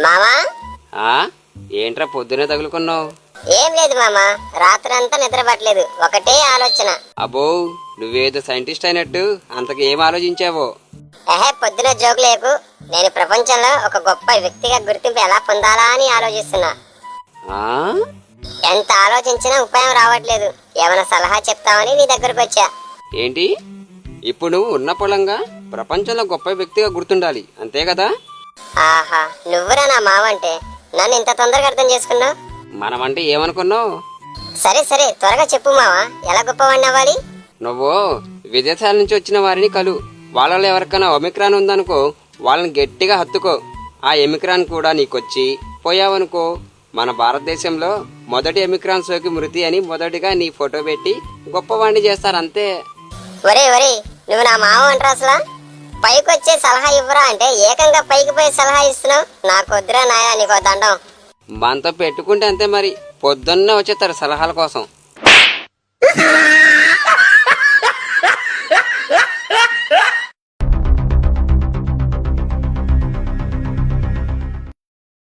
మామా? ఆ? ఏంట్రా పొద్దునే తగులుకున్నావు? ఏం లేదు మామా రాత్రంతా నిద్ర పట్టలేదు ఒకటే ఆలోచన. అబ్బో నువ్వేదో సైంటిస్ట్ అయినట్టు అంతకు ఏం ఆలోచించావో? ఎహే పొద్దున జోక్ లేకు. నేను ప్రపంచంలో ఒక గొప్ప వ్యక్తిగా గుర్తింపు ఎలా పొందాలా అని ఆలోచిస్తున్నా. ఆ? ఎంత ఆలోచించినా ఉపాయం రావట్లేదు. ఏమైనా సలహా చెప్తామని నీ దగ్గరకు వచ్చా. ఏంటి? ఇప్పుడు నువ్వు ఉన్న పొలంగా ప్రపంచంలో గొప్ప వ్యక్తిగా గుర్తుండాలి. అంతే కదా? ఆహా నువ్వురా నా మావ అంటే నన్ను ఇంత తొందరగా అర్థం చేసుకున్నావు? మనమంటే ఏమనుకున్నావు? సరే సరే త్వరగా చెప్పు మావా. ఎలా గొప్పవాడిని అవ్వాలి? నువ్వు విదేశాల నుంచి వచ్చిన వారిని కలు. వాళ్ళలో ఎవరికైనా ఒమిక్రాన్ ఉందనుకో వాళ్ళని గట్టిగా హత్తుకో. ఆ ఎమిక్రాన్ కూడా నీకొచ్చి పోయావనుకో మన భారతదేశంలో మొదటి ఎమిక్రాన్ సోకి మృతి అని మొదటిగా నీ ఫోటో పెట్టి గొప్పవాణ్ణి చేస్తారు అంతే ఒరే ఒరే నువ్వు నా మావ అంటారా అసలు? పైకి వచ్చే సలహా ఇవ్వరా అంటే ఏకంగా పైకి పోయి సలహా ఇస్తున్నావు. నాకు వద్దురా నాయా నీకో దండం. మనతో పెట్టుకుంటే అంతే మరి. పొద్దున్నే వచ్చేస్తారు సలహాల కోసం.